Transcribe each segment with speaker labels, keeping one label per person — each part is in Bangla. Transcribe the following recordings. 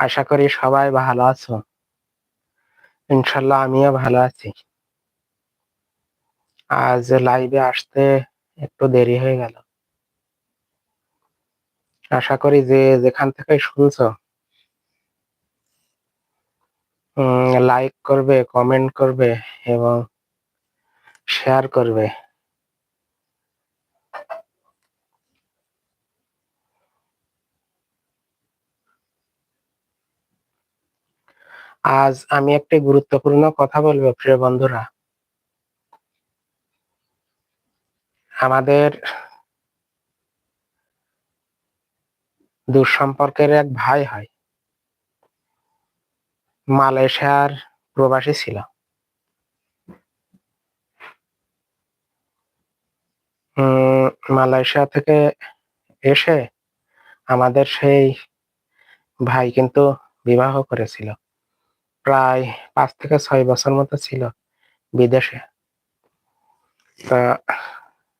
Speaker 1: আশা করি সবাই ভালো আছো। ইনশাল্লাহ আমিও ভালো আছি। আজ লাইভে আসতে একটু দেরি হয়ে গেল। আশা করি যে যেখান থেকে শুনছো লাইক করবে কমেন্ট করবে এবং শেয়ার করবে। আজ আমি একটি গুরুত্বপূর্ণ কথা বলব, প্রিয় বন্ধুরা। আমাদের দুঃসম্পর্কের এক ভাই হয়। মালয়েশিয়ার প্রবাসী ছিল। মালয়েশিয়া থেকে এসে আমাদের সেই ভাই কিন্তু বিবাহ করেছিল। প্রায় পাঁচ থেকে ছয় বছর মতো ছিল বিদেশে। তা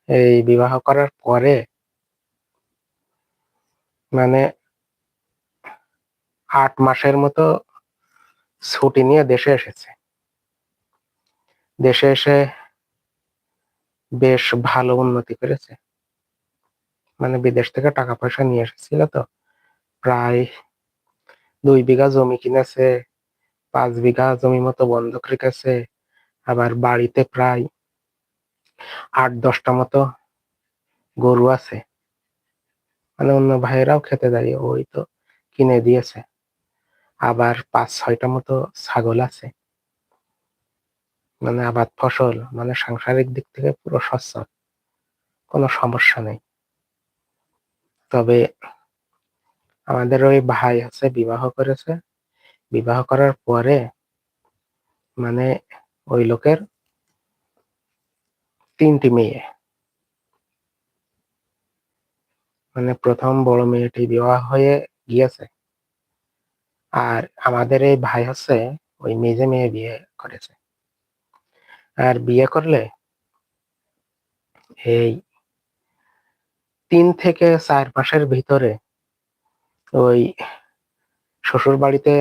Speaker 1: এই বিবাহ করার পরে মানে আট মাসের মতো ছুটি নিয়ে দেশে এসেছে। দেশে এসে বেশ ভালো উন্নতি করেছে। মানে বিদেশ থেকে টাকা পয়সা নিয়ে এসেছিল তো। প্রায় দুই বিঘা জমি কিনেছে পাঁচ বিঘা জমি মতো বন্ধক রেখেছে, আবার বাড়িতে প্রায় আট, দশটা মতো গরু আছে। মানে অন্য ভাইয়েরাও খেতে দেয় ওই তো কিনে দিয়েছে। আবার পাঁচ, ছয়টা মতো ছাগল আছে। মানে আবাদ ফসল মানে সাংসারিক দিক থেকে পুরো সচ্ছল কোনো সমস্যা নেই। তবে আমাদের ওই ভাই আছে, বিবাহ করেছে। বিবাহ করার পরে মানে ওই লোকের তিনটি মেয়ে। মানে প্রথম বড় মেয়েটি বিবাহ হয়ে গিয়েছে। আর আমাদের এই ভাই হচ্ছে ওই মেজে মেয়ে বিয়ে করেছে। আর বিয়ে করলে এই তিন থেকে চার মাসের ভিতরে ওই শ্বশুর বাড়িতে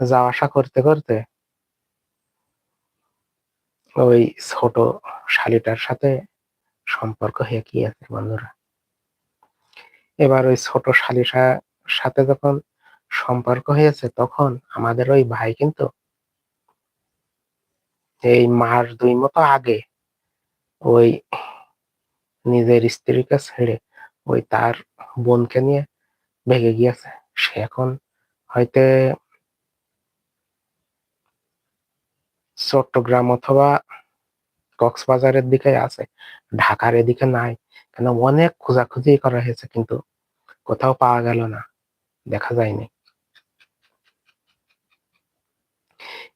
Speaker 1: যাওয়া আসা করতে করতে ওই ছোট শালিটার সাথে সম্পর্ক হয়ে গিয়েছে বন্ধুরা। এবার ওই ছোট শালিশার সাথে যখন সম্পর্ক হয়েছে, তখন আমাদের ওই ভাই কিন্তু এই মাস দুই মতো আগে ওই নিজের স্ত্রীকে ছেড়ে ওই তার বোনকে নিয়ে ভেগে গিয়েছে। সে এখন হয়তো চট্টগ্রাম অথবা কক্সবাজারের দিকে আছে, ঢাকার এদিকে নাই। কেন অনেক খোঁজাখুঁজি করা হয়েছে কিন্তু কোথাও পাওয়া গেল না, দেখা যায়নি।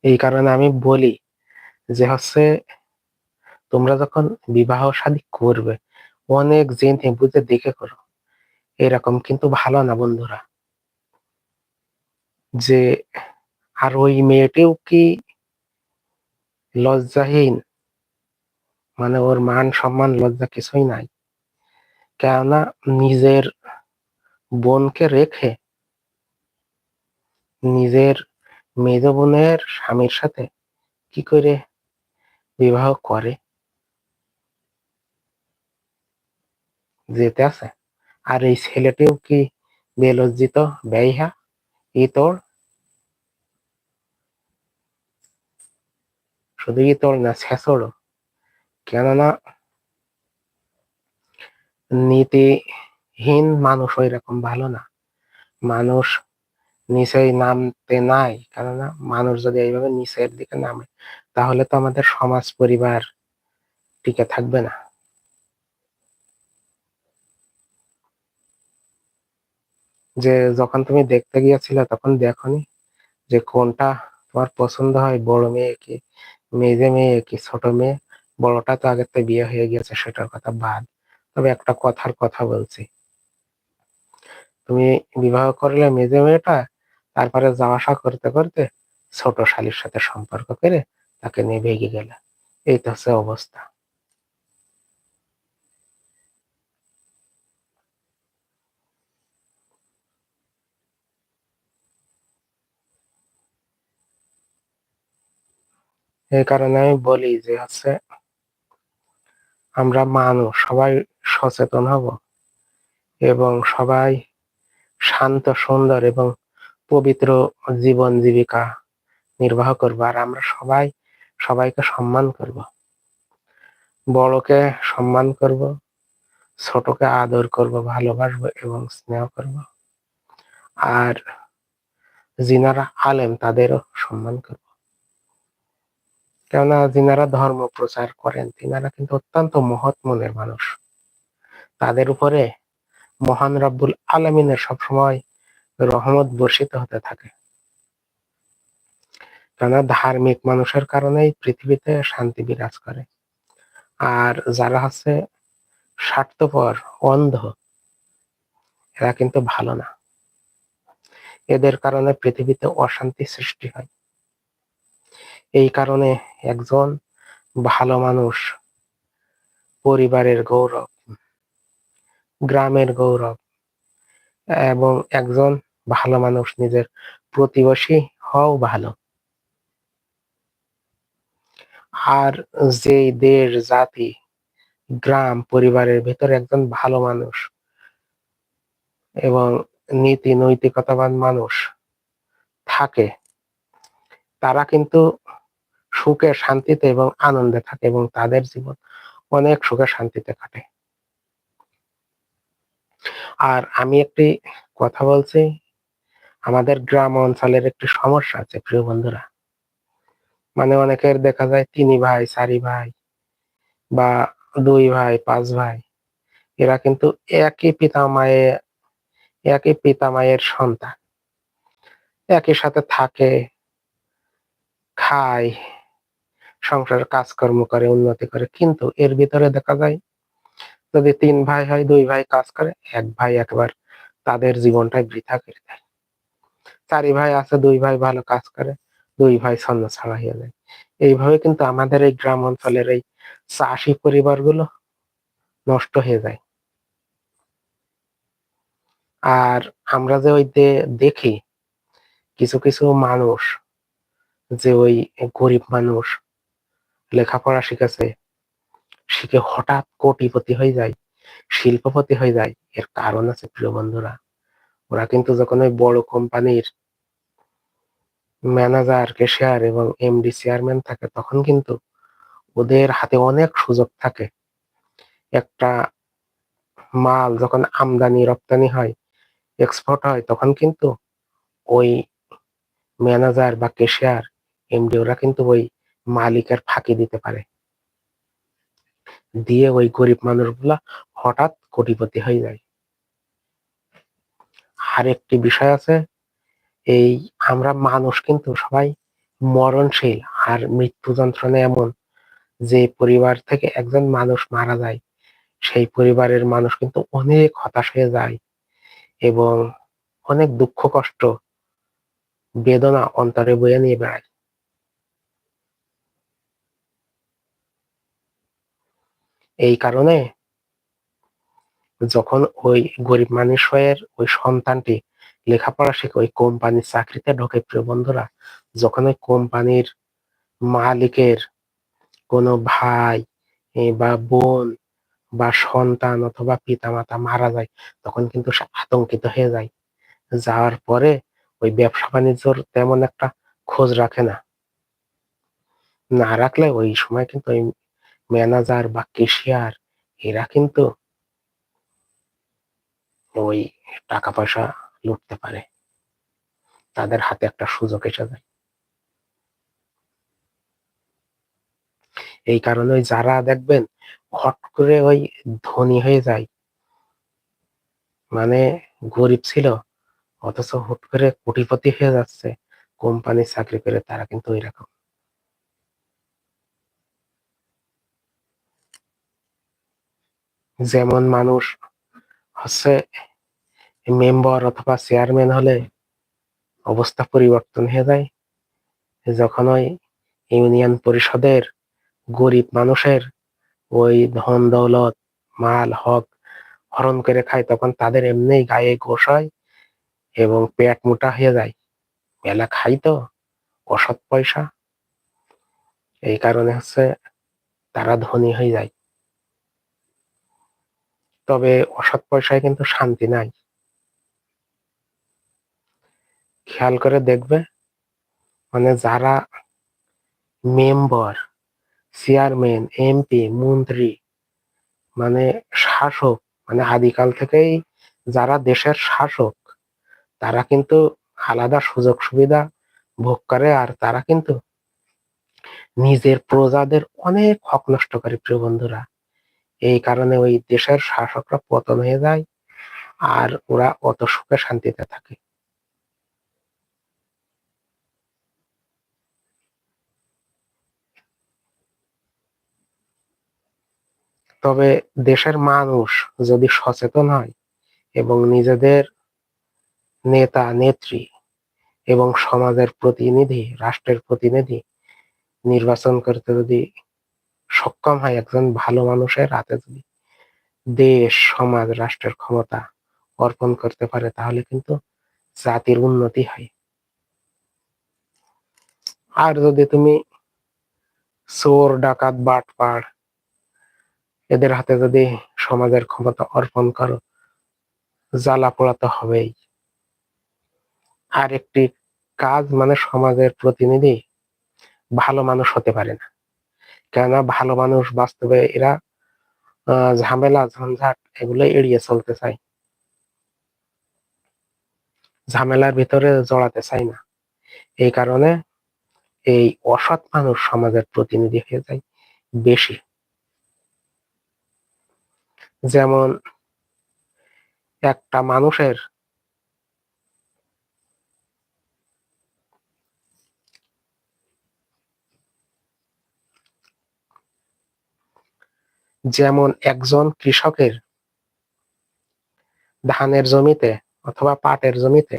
Speaker 1: এই কারণে আমি বলি যে হচ্ছে তোমরা যখন বিবাহ শাদী করবে, অনেক জেনে বুঝে দেখে করো। এরকম কিন্তু ভালো না বন্ধুরা। যে আর ওই মেয়েটিও কি লজ্জাহীন। মানে ওর মান সম্মান লজ্জা কিছুই নাই। কেননা নিজের বোনকে রেখে নিজের মেজ বোনের স্বামীর সাথে কি করে বিবাহ করে? যেতে আছে। আর এই ছেলেটিও কি বেলজ্জিত ব্যয়হা ই তোর শুধু ই তোর না ছেঁচড়ো কেননা নীতিহীন মানুষ ওই রকম ভালো না। মানুষ নিচেই নামতে নাই, কেননা মানুষ যদি এইভাবে নিচের দিকে নামে, তাহলে তো আমাদের সমাজ, পরিবার টিকে থাকবে না। যে যখন তুমি দেখতে গিয়েছিলে, তখন দেখনি যে কোনটা তোমার পছন্দ হয়, বড় মেয়ে কি মেয়ে মেয়ে, কি ছোট মেয়ে? বড়টা তো আগের তো বিয়ে হয়ে গেছে সেটার কথা বাদ। তবে একটা কথার কথা বলছি। তুমি বিবাহ করলে মেজে মেয়েটা, তারপরে যাওয়া আসা করতে করতে ছোট শালির সাথে সম্পর্ক করে তাকে নিয়ে ভেগে গেলে। এই তো হচ্ছে অবস্থা। এই কারণে আমি বলি যে হচ্ছে, আমরা মানুষ, সবাই সচেতন হব এবং সবাই শান্ত, সুন্দর এবং পবিত্র জীবন জীবিকা নির্বাহ করব। আর আমরা সবাই, সবাইকে সম্মান করব। বড়কে সম্মান করব, ছোটকে আদর করব, ভালোবাসবো এবং স্নেহ করব। আর যিনারা আলেম, তাদেরও সম্মান করব। কেননা যিনারা ধর্ম প্রচার করেন, তিনারা কিন্তু অত্যন্ত মহৎ মনের মানুষ। তাদের উপরে মহান রব্বুল আলমিনের সবসময় রহমত বর্ষিত হতে থাকে। কেননা ধার্মিক মানুষের কারণেই পৃথিবীতে শান্তি বিরাজ করে। আর যারা হচ্ছে স্বার্থপর, অন্ধ, এরা কিন্তু ভালো না। এদের কারণে পৃথিবীতে অশান্তি সৃষ্টি হয়। এই কারণে একজন ভালো মানুষ, পরিবারের গৌরব, গ্রামের গৌরব এবং একজন ভালো মানুষ, নিজের প্রতিবেশী হও ভালো। আর যে দেশ, জাতি, গ্রাম, পরিবারের ভেতরে একজন ভালো মানুষ এবং নীতি নৈতিকতাবান মানুষ থাকে, তারা কিন্তু সুখে শান্তিতে এবং আনন্দে থাকে এবং তাদের জীবন অনেক সুখে শান্তিতে কাটে। আর আমি একটি কথা বলছি, আমাদের গ্রাম অঞ্চলের একটি সমস্যা আছে, প্রিয় বন্ধুরা। মানে অনেকের দেখা যায় তিনি ভাই, চারি ভাই বা দুই ভাই, পাঁচ ভাই, এরা কিন্তু একই পিতা মায়ে, একই পিতা মায়ের সন্তান। একই সাথে থাকে, খায় সংসারের কাজকর্ম করে, উন্নতি করে, কিন্তু এর ভিতরে দেখা যায় যদি তিন ভাই হয়, দুই ভাই কাজ করে, এক ভাই একবার তাদের জীবনটাই বৃথা করে দেয়। চারি ভাই আছে, দুই ভাই ভালো কাজ করে, দুই ভাই ছন্ন ছাড়া হয়ে যায় এইভাবে কিন্তু আমাদের এই গ্রাম অঞ্চলের এই চাষি পরিবারগুলো নষ্ট হয়ে যায়। আর আমরা যে ওই দেখি কিছু কিছু মানুষ, যে ওই গরিব মানুষ লেখাপড়া শিখেছে, শিখে হঠাৎ কোটিপতি হয়ে যায়, শিল্পপতি হয়ে যায়। এর কারণ আছে প্রিয় বন্ধুরা, ওরা কিন্তু যখন ওই বড় কোম্পানির ম্যানেজার কেশিয়ার এবং এমডি চেয়ারম্যান থাকে, তখন কিন্তু ওদের হাতে অনেক সুযোগ থাকে। একটা মাল যখন আমদানি, রপ্তানি হয় এক্সপোর্ট হয়, তখন কিন্তু ওই ম্যানেজার বা কেশিয়ার এমডি ওরা কিন্তু ওই মালিকের ফাঁকি দিতে পারে। দিয়ে ওই গরিব মানুষগুলা হঠাৎ কোটিপতি হয়ে যায়। আর একটি বিষয় আছে, এই আমরা মানুষ কিন্তু সবাই মরণশীল আর মৃত্যু যন্ত্রণা এমন যে পরিবার থেকে একজন মানুষ মারা যায়, সেই পরিবারের মানুষ কিন্তু অনেক হতাশ হয়ে যায় এবং অনেক দুঃখ কষ্ট, বেদনা অন্তরে বয়ে নিয়ে বেড়ায়। এই কারণে যখন ওই গরিব মানুষের ওই সন্তানটি লেখাপড়া শিখে ওই কোম্পানির চাকরিতে ঢোকে, প্রিয় বন্ধুরা, যখন ওই কোম্পানির মালিকের কোনো ভাই বা বোন বা সন্তান অথবা পিতামাতা মারা যায়, তখন কিন্তু সে আতঙ্কিত হয়ে যায়। যাওয়ার পরে ওই ব্যবসা বাণিজ্যর তেমন একটা খোঁজ রাখে না। না রাখলে ওই সময় কিন্তু ওই ম্যানেজার বা কেশিয়ার এরা কিন্তু ওই টাকা পয়সা লুটতে পারে। তাদের হাতে একটা সুযোগ এসে যায়। এই কারণে যারা দেখবেন হট করে ওই ধনী হয়ে যায় মানে গরিব ছিল, অথচ হুট করে কোটিপতি হয়ে যাচ্ছে, কোম্পানির চাকরি করে তারা কিন্তু ওই যেমন মানুষ হচ্ছে মেম্বার অথবা চেয়ারম্যান হলে অবস্থা পরিবর্তন হয়ে যায়। যখন ওই ইউনিয়ন পরিষদের গরিব মানুষের ওই ধন, দৌলত, মাল, হক হরণ করে খায়, তখন তাদের এমনি গায়ে গোস হয় এবং পেট মোটা হয়ে যায়। মেলা খাই তো, অসৎ পয়সা। এই কারণে হচ্ছে তারা ধনী হয়ে যায়। তবে অসৎ পয়সায় কিন্তু শান্তি নাই। খেয়াল করে দেখবে মানে যারা মেম্বার, চেয়ারম্যান, এমপি, মন্ত্রী মানে শাসক মানে আদিকাল থেকেই যারা দেশের শাসক, তারা কিন্তু আলাদা সুযোগ সুবিধা ভোগ করে আর তারা কিন্তু নিজের প্রজাদের অনেক হক নষ্ট করে, প্রিয় বন্ধুরা। এই কারণে ওই দেশের শাসকরা পতন হয়ে যায় আর ওরা অত সুখে শান্তিতে থাকে। তবে দেশের মানুষ যদি সচেতন হয় এবং নিজেদের নেতা, নেত্রী এবং সমাজের প্রতিনিধি, রাষ্ট্রের প্রতিনিধি নির্বাচন করতে যদি সক্ষম হয় একজন ভালো মানুষের হাতে যদি দেশ, সমাজ, রাষ্ট্রের ক্ষমতা অর্পণ করতে পারে, তাহলে কিন্তু জাতির উন্নতি হয়। আর যদি তুমি চোর, ডাকাত বাটপাড় এদের হাতে যদি সমাজের ক্ষমতা অর্পণ করো, জ্বালা পোড়া তো হবেই। আর একটি কাজ মানে সমাজের প্রতিনিধি ভালো মানুষ হতে পারে না। কেননা ভালো মানুষ বাস্তবে এরা ঝামেলা, ঝঞ্ঝাট এগুলো এড়িয়ে চলতে চায়। ঝামেলার ভিতরে জড়াতে চাই না। এই কারণে এই অসৎ মানুষ সমাজের প্রতিনিধি হয়ে যায় বেশি। যেমন একটা মানুষের যেমন একজন কৃষকের ধানের জমিতে অথবা পাটের জমিতে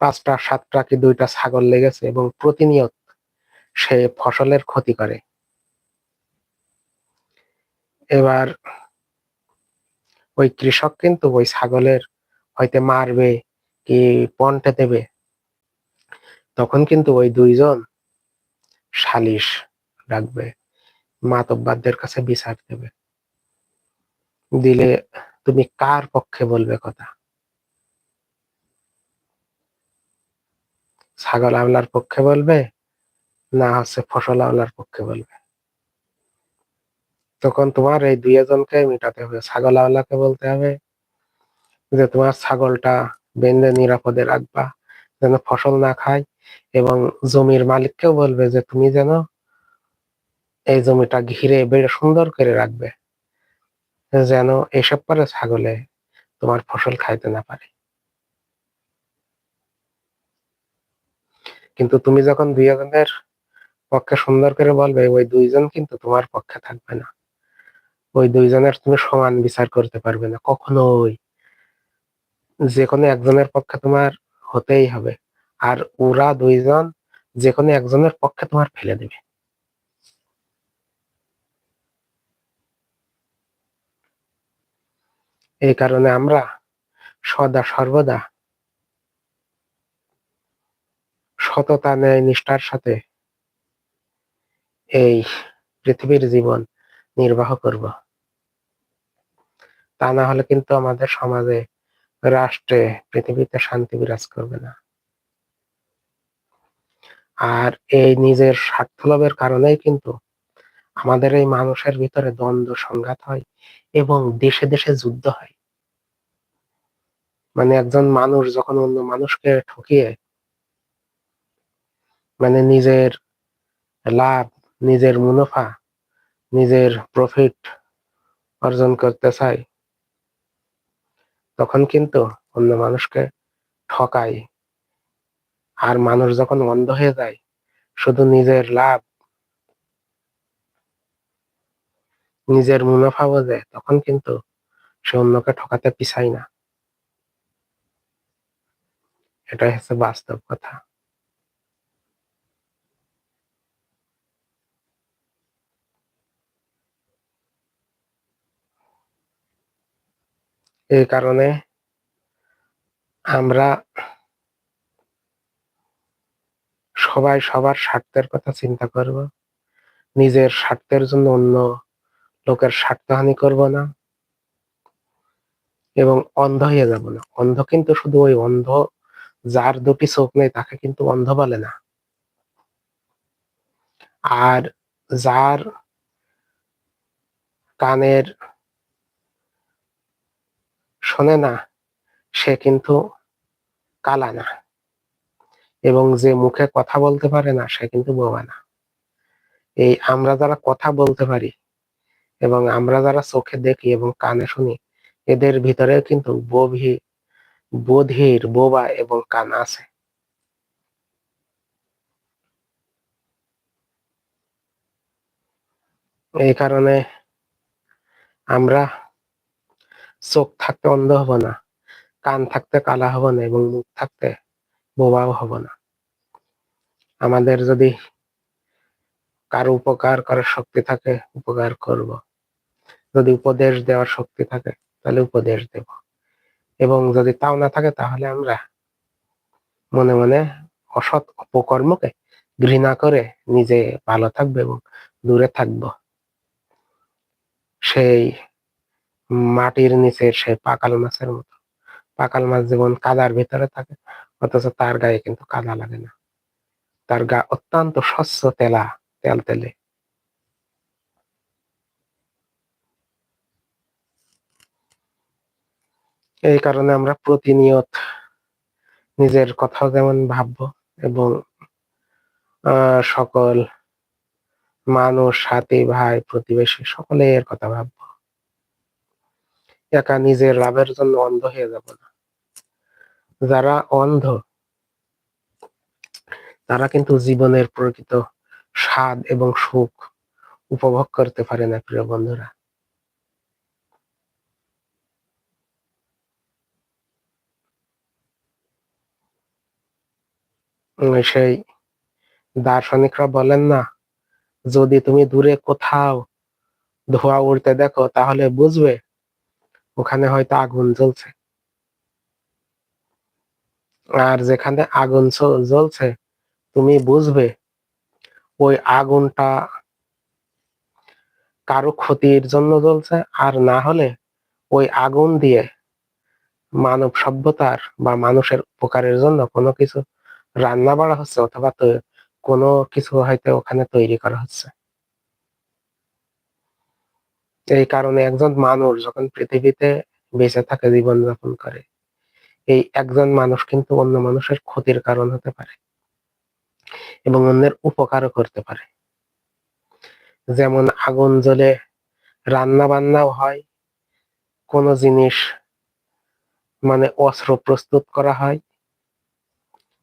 Speaker 1: পাঁচটা, সাতটা কি দুইটা ছাগল লেগেছে এবং প্রতিনিয়ত সে ফসলের ক্ষতি করে। এবার ওই কৃষক কিন্তু ওই ছাগলের হয়তো মারবে কি পন্টে দেবে, তখন কিন্তু ওই দুইজন সালিশ রাখবে। মাতব্বারদের কাছে বিচার দেবে। দিলে তুমি কার পক্ষে বলবে কথা? ছাগল আমলার পক্ষে বলবে, না হচ্ছে ফসল আমলার পক্ষে বলবে? তখন তোমার এই দুই জনকে মিটাতে হবে। ছাগল আমলাকে বলতে হবে যে, তোমার ছাগলটা বেঁধে নিরাপদে রাখবা, যেন ফসল না খায় এবং জমির মালিককেও বলবে যে, তুমি যেন এই জমিটা ঘিরে বেড়ে সুন্দর করে রাখবে, যেন এসব পরে ছাগলে তোমার ফসল খাইতে না পারে। কিন্তু তুমি যখন দুই জনের পক্ষে সুন্দর করে বলবে, ওই দুইজন কিন্তু তোমার পক্ষে থাকবে না। ওই দুইজনের তুমি সমান বিচার করতে পারবে না, কখনোই। যে কোনো একজনের পক্ষে তোমার হতেই হবে, আর ওরা দুইজন যে কোনো একজনের পক্ষে তোমার ফেলে দেবে। এই কারণে আমরা সদা সর্বদা সততা, ন্যায়, নিষ্ঠার সাথে এই পৃথিবীর জীবন নির্বাহ করব। তা না হলে কিন্তু আমাদের সমাজে, রাষ্ট্রে, পৃথিবীতে শান্তি বিরাজ করবে না। আর এই নিজের স্বার্থলাভের কারণেই কিন্তু আমাদের এই মানুষের ভিতরে দ্বন্দ্ব, সংঘাত হয় এবং দেশে দেশে যুদ্ধ হয়। মানে একজন মানুষ যখন অন্য মানুষকে ঠকিয়ে মানে নিজের লাভ, নিজের মুনাফা, নিজের প্রফিট অর্জন করতে চায়, তখন কিন্তু অন্য মানুষকে ঠকায়। আর মানুষ যখন অন্ধ হয়ে যায়, শুধু নিজের লাভ, নিজের মুনাফা বোঝে তখন কিন্তু সে অন্যকে ঠকাতে পিছাই না। এটাই হচ্ছে বাস্তব কথা। এই কারণে আমরা সবাই সবার স্বার্থের কথা চিন্তা করব। নিজের স্বার্থের জন্য অন্য লোকের স্বার্থহানি করব না। এবং অন্ধ হয়ে যাব না। অন্ধ কিন্তু শুধু ওই অন্ধ যার দুটি চোখ নেই, তাকে কিন্তু অন্ধ বলে না। আর যার কানের শোনে না, সে কিন্তু কালা না। এবং যে মুখে কথা বলতে পারে না, সে কিন্তু বোবা না। এই আমরা যারা কথা বলতে পারি এবং আমরা যারা চোখে দেখি এবং কানে শুনি, এদের ভিতরে কিন্তু বভি বধির বোবা এবং কান আছে। এই কারণে আমরা চোখ থাকতে অন্ধ হব না, কান থাকতে কালা হব না এবং মুখ থাকতে বোবাও হব না। আমাদের যদি কারও উপকার করার শক্তি থাকে, উপকার করব। যদি উপদেশ দেওয়ার শক্তি থাকে, তাহলে উপদেশ দেব। এবং যদি তাও না থাকে তাহলে আমরা মনে মনে অসৎ অপকর্মকে ঘৃণা করে নিজে ভালো থাকবে এবং দূরে থাকব। সেই মাটির নিচে সে পাকাল মাছের মতো। পাকাল মাছ যেমন কাদার ভিতরে থাকে, অথচ তার গায়ে কিন্তু কাদা লাগে না। তার গা অত্যন্ত স্বচ্ছ তেলা তেল তেলে এই কারণে আমরা প্রতিনিয়ত নিজের কথা যেমন ভাববো এবং সকল মানুষ, সাথী, ভাই, প্রতিবেশী সকলের কথা ভাববো। একা নিজের লাভের জন্য অন্ধ হয়ে যাব না। যারা অন্ধ, তারা কিন্তু জীবনের প্রকৃত স্বাদ এবং সুখ উপভোগ করতে পারে না, প্রিয় বন্ধুরা। সেই দার্শনিকরা বলেন না, যদি তুমি দূরে কোথাও ধোয়া উড়তে দেখো, তাহলে বুঝবে ওখানে হয়তো আগুন জ্বলছে। আর যেখানে আগুন জ্বলছে, তুমি বুঝবে ওই আগুনটা কারও ক্ষতির জন্য জ্বলছে, আর না হলে ওই আগুন দিয়ে মানব সভ্যতার বা মানুষের উপকারের জন্য কোনো কিছু রান্না বাড়া হচ্ছে অথবা তো কোনো কিছু হয়তো ওখানে তৈরি করা হচ্ছে। এই কারণে একজন মানুষ যখন পৃথিবীতে বেঁচে থাকে জীবনযাপন করে, এই একজন মানুষ কিন্তু অন্য মানুষের ক্ষতির কারণ হতে পারে এবং অন্যের উপকারও করতে পারে। যেমন আগুন জ্বলে রান্না বান্নাও হয়, কোনো জিনিস মানে অস্ত্র প্রস্তুত করা হয়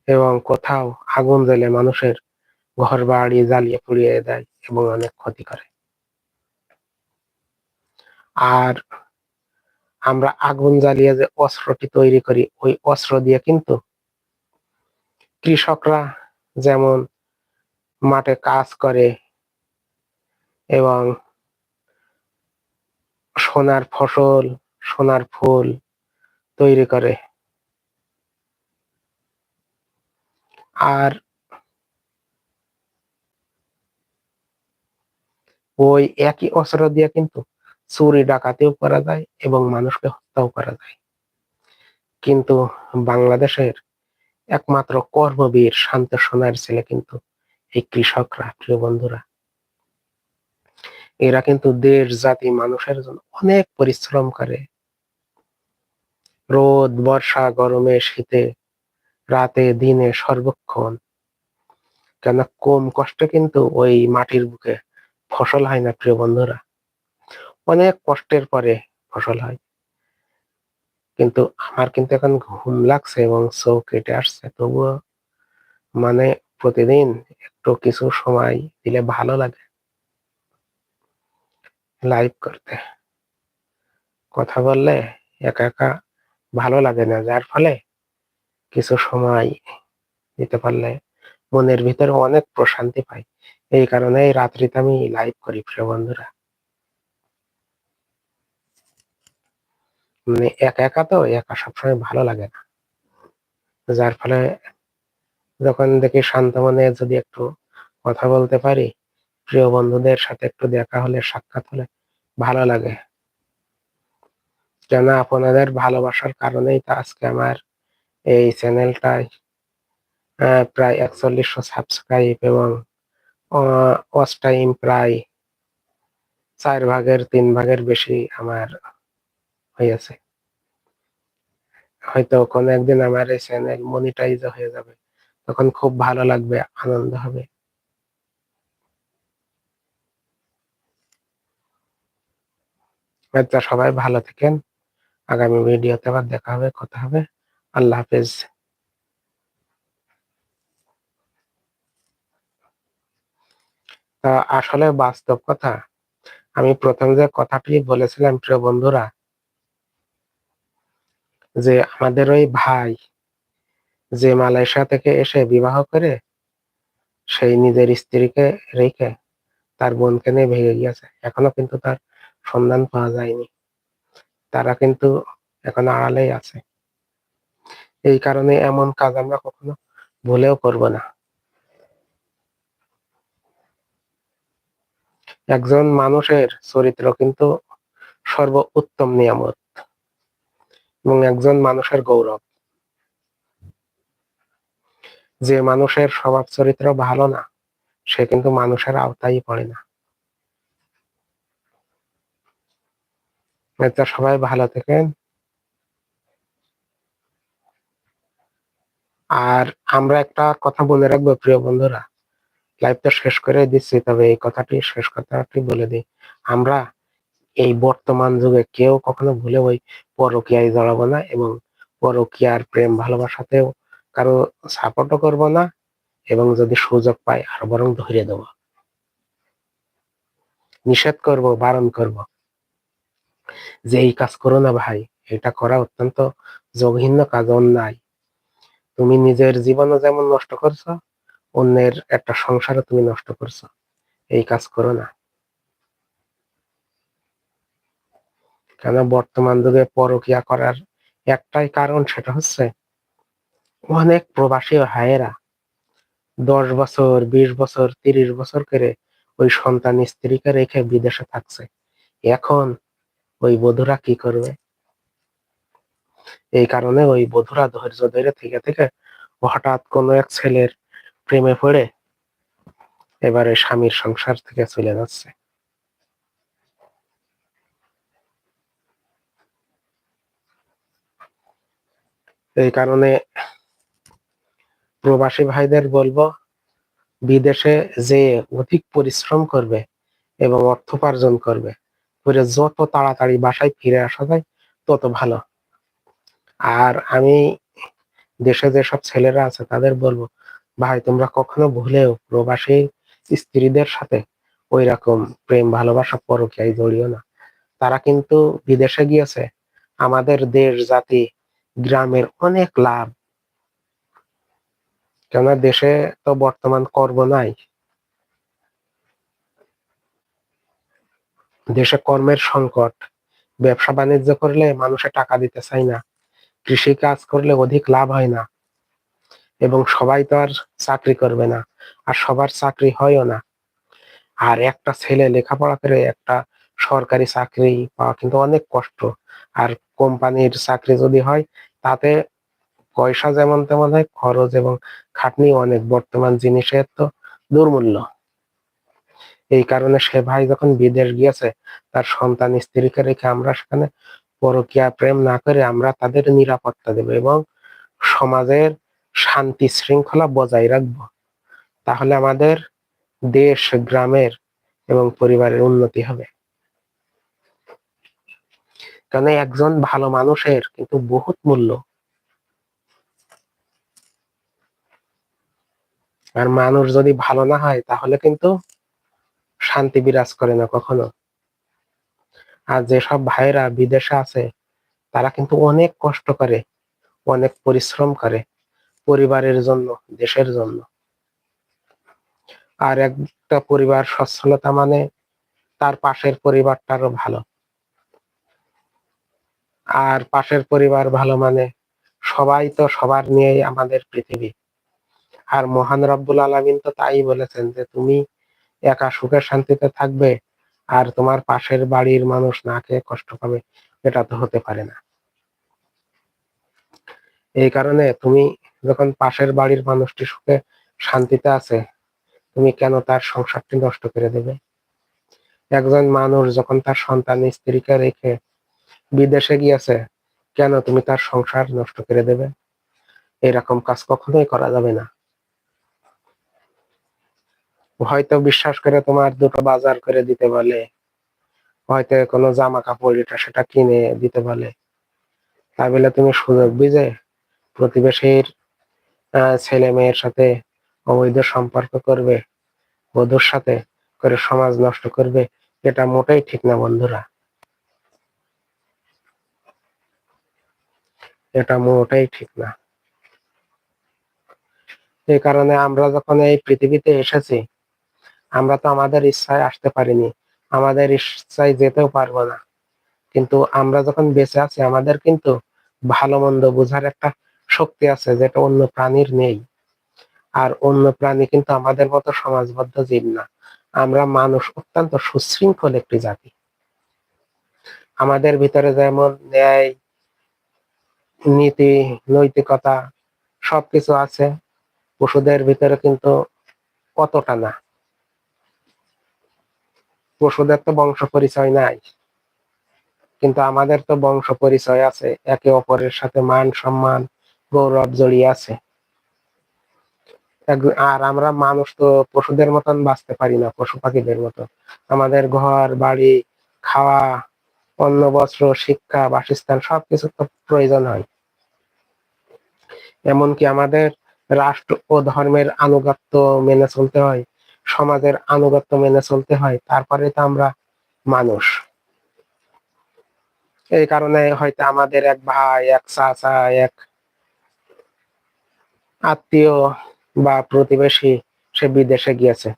Speaker 1: এবং কোথাও আগুন জ্বলে মানুষের ঘর বাড়ি জ্বালিয়ে পুড়িয়ে দেয় এবং অনেক ক্ষতি করে। আর আমরা আগুন জ্বালিয়ে যে অস্ত্রটি তৈরি করি, ওই অস্ত্র দিয়ে কিন্তু কৃষকরা যেমন মাঠে কাজ করে এবং সোনার ফসল, সোনার ফুল তৈরি করে আর ওই একই অস্ত্র দিয়ে কিন্তু চুরি, ডাকাতিও করা যায় এবং মানুষকে হত্যাও করা যায়। কিন্তু বাংলাদেশের একমাত্র কর্মবীর শান্ত সোনার ছেলে কিন্তু এই কৃষকরা, প্রিয় বন্ধুরা। এরা কিন্তু দেশ, জাতি, মানুষের জন্য অনেক পরিশ্রম করে। রোদ, বর্ষা, গরমে শীতে রাতে, দিনে সর্বক্ষণ। কেন কম কষ্টে কিন্তু ওই মাটির বুকে ফসল হয় না, প্রিয় বন্ধুরা? অনেক কষ্টের পরে ফসল হয়। কিন্তু আমার কিন্তু এখন ঘুম লাগছে এবং চোখ কেটে আসছে। তবুও মানে প্রতিদিন একটু কিছু সময় দিলে ভালো লাগে। লাইভ করতে। কথা বললে একা একা ভালো লাগে না, যার ফলে কিছু সময় দিতে পারলে মনের ভিতরে অনেক প্রশান্তি পাই। এই কারণে এই রাত্রিতে আমি লাইভ করি, প্রিয় বন্ধুরা। মানে একা একা তো একা সবসময় ভালো লাগে না। যার ফলে যখন দেখি শান্ত মনে যদি একটু কথা বলতে পারি, প্রিয় বন্ধুদের সাথে একটু দেখা হলে, সাক্ষাৎ হলে ভালো লাগে। কেন আপনাদের ভালোবাসার কারণেই তো আজকে আমার এই চ্যানেলটায় প্রায় একচল্লিশশো সাবস্ক্রাইব এবং ওয়াচ টাইম প্রায় চার ভাগের তিন ভাগের বেশি আমার হয়েছে। হয়তো কোনো একদিন আমার এই চ্যানেল মনিটাইজ হয়ে যাবে। তখন খুব ভালো লাগবে, আনন্দ হবে। আচ্ছা সবাই ভালো থাকেন। আগামী ভিডিওতে আবার দেখা হবে, কথা হবে। আল্লাহ হাফেজ। তা আসলে বাস্তব কথা, আমি প্রথম যে কথাটি বলেছিলাম, প্রিয় বন্ধুরা, যে আমাদের ওই ভাই যে মালয়েশিয়া থেকে এসে বিবাহ করে, সেই নিজের স্ত্রীকে রেখে তার বোনকে নিয়ে ভেঙে গিয়েছে। এখনও কিন্তু তার সন্ধান পাওয়া যায়নি। তারা কিন্তু এখন আড়ালেই আছে। এই কারণে এমন কাজ আমরা কখনো ভুলেও করব না। একজন মানুষের চরিত্র কিন্তু সর্ব উত্তম নিয়ামত এবং একজন মানুষের গৌরব। যে মানুষের স্বভাব চরিত্র ভালো না, সে কিন্তু মানুষের আওতায় পড়ে না। সবাই ভালো থাকেন। আর আমরা একটা কথা বলে রাখব, প্রিয় বন্ধুরা। লাইভটা শেষ করে দিচ্ছি, তবে এই কথাটি, শেষ কথাটি বলে দিই। আমরা এই বর্তমান যুগে কেউ কখনো ভুলে ওই পরকিয়ায় জড়াবো না এবং পরকিয়ার প্রেম ভালোবাসাতেও কারও সাপোর্টও করব না এবং যদি সুযোগ পাই আর বরং ধরিয়ে দেব। নিষেধ করব, বারণ করব। যে এই কাজ করো না ভাই, এটা করা অত্যন্ত জঘন্য কাজ, অন্যায়। তুমি নিজের জীবনও যেমন নষ্ট করছ, অন্যের একটা সংসারও তুমি নষ্ট করছ। এই কাজ করো না। কেন বর্তমান যুগে পরকিয়া করার একটাই কারণ সেটা হচ্ছে অনেক প্রবাসী ভাইয়েরা দশ বছর, বিশ বছর, তিরিশ বছর করে ওই সন্তান স্ত্রীকে রেখে বিদেশে থাকছে। এখন ওই বধুরা কি করবে? এই কারণে ওই বধুরা ধৈর্য ধরে থেকে থেকে হঠাৎ কোনো এক ছেলের প্রেমে পড়ে এবারে স্বামীর সংসার থেকে চলে যাচ্ছে। এই কারণে প্রবাসী ভাইদের বলব, বিদেশে যে অধিক পরিশ্রম করবে এবং অর্থ উপার্জন করবে, করে যত তাড়াতাড়ি বাসায় ফিরে আসা যায়, তত ভালো। আর আমি দেশে যেসব ছেলেরা আছে তাদের বলব, ভাই, তোমরা কখনো ভুলেও প্রবাসী স্ত্রীদের সাথে ওই রকম প্রেম, ভালোবাসা, পরকিয়ায় জড়িও না। তারা কিন্তু বিদেশে গিয়েছে। আমাদের দেশ, জাতি, গ্রামের অনেক লাভ। কেননা দেশে তো বর্তমান কর্ম নাই। দেশে কর্মের সংকট। ব্যবসা বাণিজ্য করলে মানুষে টাকা দিতে চায় না। কৃষি কাজ করলে অধিক লাভ হয় না। এবং সবাই তো আর চাকরি করবে না, আর সবার চাকরি হয়ও না। আর একটা ছেলে লেখাপড়া করে একটা সরকারি চাকরি পাওয়া কিন্তু অনেক কষ্ট। আর কোম্পানির চাকরি যদি হয়, তাতে পয়সা যেমন তেমন হয়, খরচ এবং খাটনি অনেক। বর্তমান জিনিসের তো দুর্মূল্য। এই কারণে সে ভাই যখন বিদেশ গিয়েছে, তার সন্তান স্ত্রীকে রেখে আমরা সেখানে পরকিয়া প্রেম না করে আমরা তাদের নিরাপত্তা দেব এবং সমাজের শান্তি শৃঙ্খলা বজায় রাখব। তাহলে আমাদের দেশ, গ্রামের এবং পরিবারের উন্নতি হবে। কারণ একজন ভালো মানুষের কিন্তু বহুত মূল্য। আর মানুষ যদি ভালো না হয় তাহলে কিন্তু শান্তি বিরাজ করে না কখনো। আর যেসব ভাইরা বিদেশে আছে, তারা কিন্তু অনেক কষ্ট করে, অনেক পরিশ্রম করে পরিবারের জন্য, দেশের জন্য। আর একটা পরিবার সচ্ছলতা মানে তার পাশের পরিবারটারও ভালো। আর পাশের পরিবার ভালো মানে সবাই তো সবার নিয়েই আমাদের পৃথিবী। আর মহান রব্বুল আলমিন তো তাই বলেছেন যে, তুমি একা সুখে শান্তিতে থাকবে আর তোমার পাশের বাড়ির মানুষ না খেয়ে কষ্ট পাবে, এটা তো হতে পারে না। এই কারণে তুমি যখন পাশের বাড়ির মানুষটি সুখে শান্তিতে আছে, তুমি কেন তার সংসারটি নষ্ট করে দেবে? একজন মানুষ যখন তার সন্তান স্ত্রীকে রেখে বিদেশে গিয়েছে, কেন তুমি তার সংসার নষ্ট করে দেবে? এরকম কাজ কখনোই করা যাবে না। হয়তো বিশ্বাস করে তোমার দুটো বাজার করে দিতে বলে, হয়তো কোনো জামা কাপড় এটা সেটা কিনে দিতে বলে। তাই বলে তুমি সুযোগ বুঝে প্রতিবেশীর ছেলে মেয়ের সাথে অবৈধ সম্পর্ক করবে, বধুর সাথে করে সমাজ নষ্ট করবে, এটা মোটেই ঠিক না বন্ধুরা। এটা মোটেই ঠিক না। এই কারণে আমরা যখন এই পৃথিবীতে এসেছি আমরা তো আমাদের ইচ্ছায় আসতে পারিনি, আমাদের ইচ্ছায় যেতেও পারব না। কিন্তু আমরা যখন বেঁচে আছি, আমাদের কিন্তু ভালো মন্দ বোঝার একটা শক্তি আছে যেটা অন্য প্রাণীর নেই। আর অন্য প্রাণী কিন্তু আমাদের মতো সমাজবদ্ধ জীব না। আমরা মানুষ অত্যন্ত সুশৃঙ্খল একটি জাতি। আমাদের ভিতরে যেমন ন্যায়, নীতি, নৈতিকতা সবকিছু আছে, পশুদের ভিতরে কিন্তু কতটা না। পশুদের তো বংশ পরিচয় নাই। কিন্তু আমাদের তো বংশ পরিচয় আছে, একে অপরের সাথে মান সম্মান, গৌরব জড়িয়ে আছে। আর আমরা মানুষ তো পশুদের মতন বাঁচতে পারি না, পশু পাখিদের মতো। আমাদের ঘর, বাড়ি, খাওয়া, অন্ন, বস্ত্র, শিক্ষা, বাসস্থান সবকিছু তো প্রয়োজন হয়। এমনকি আমাদের রাষ্ট্র ও ধর্মের আনুগত্য মেনে চলতে হয়। সমাজের আনুগত্য মেনে চলতে হয়, তারপরে তো আমরা মানুষ। এই কারণে হয়তো আমাদের এক ভাই, এক চাচা, এক আত্মীয় বা প্রতিবেশী, সে বিদেশে গিয়েছে।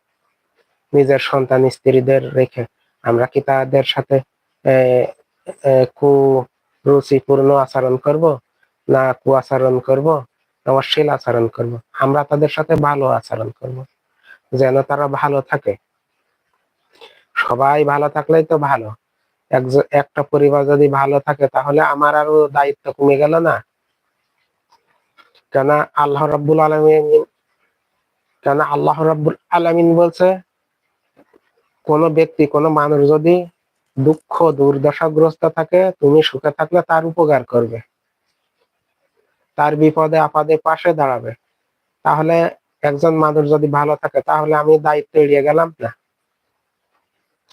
Speaker 1: নিজের সন্তান স্ত্রীদের রেখে। আমরা কি তাদের সাথে কু রুচিপূর্ণ আচরণ করব? না কু আচরণ করব অশ্লীল আচরণ করব? আমরা তাদের সাথে ভালো আচরণ করব। যেন তারা ভালো থাকে। সবাই ভালো থাকলেই তো ভালো। একটা পরিবার যদি ভালো থাকে, তাহলে আমার আরও দায়িত্ব কমে গেল না? কেন আল্লাহ রব্বুল আলমিন কেন আল্লাহ রব্বুল আলমিন বলছে, কোন ব্যক্তি, কোন মানুষ যদি দুঃখ, দুর্দশাগ্রস্ত থাকে, তুমি সুখে থাকলে তার উপকার করবে। তার বিপদে, আপদে পাশে দাঁড়াবে। তাহলে একজন মানুষ যদি ভালো থাকে, তাহলে আমি দায়িত্ব এড়িয়ে গেলাম না।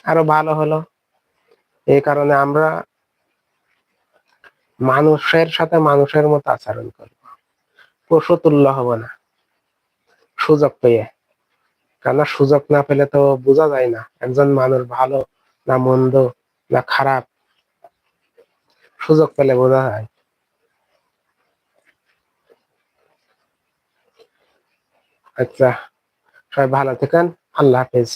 Speaker 1: আরও ভালো হলো। এই কারণে আমরা মানুষের সাথে মানুষের মতো আচরণ করব। পশু তুল্য হব না। সুযোগ পেয়ে। কেন সুযোগ না পেলে তো বোঝা যায় না একজন মানুষ ভালো না মন্দ না খারাপ। সুযোগ পেলে বোঝা যায়। আচ্ছা সবাই ভালো থাকেন আল্লাহ হাফেজ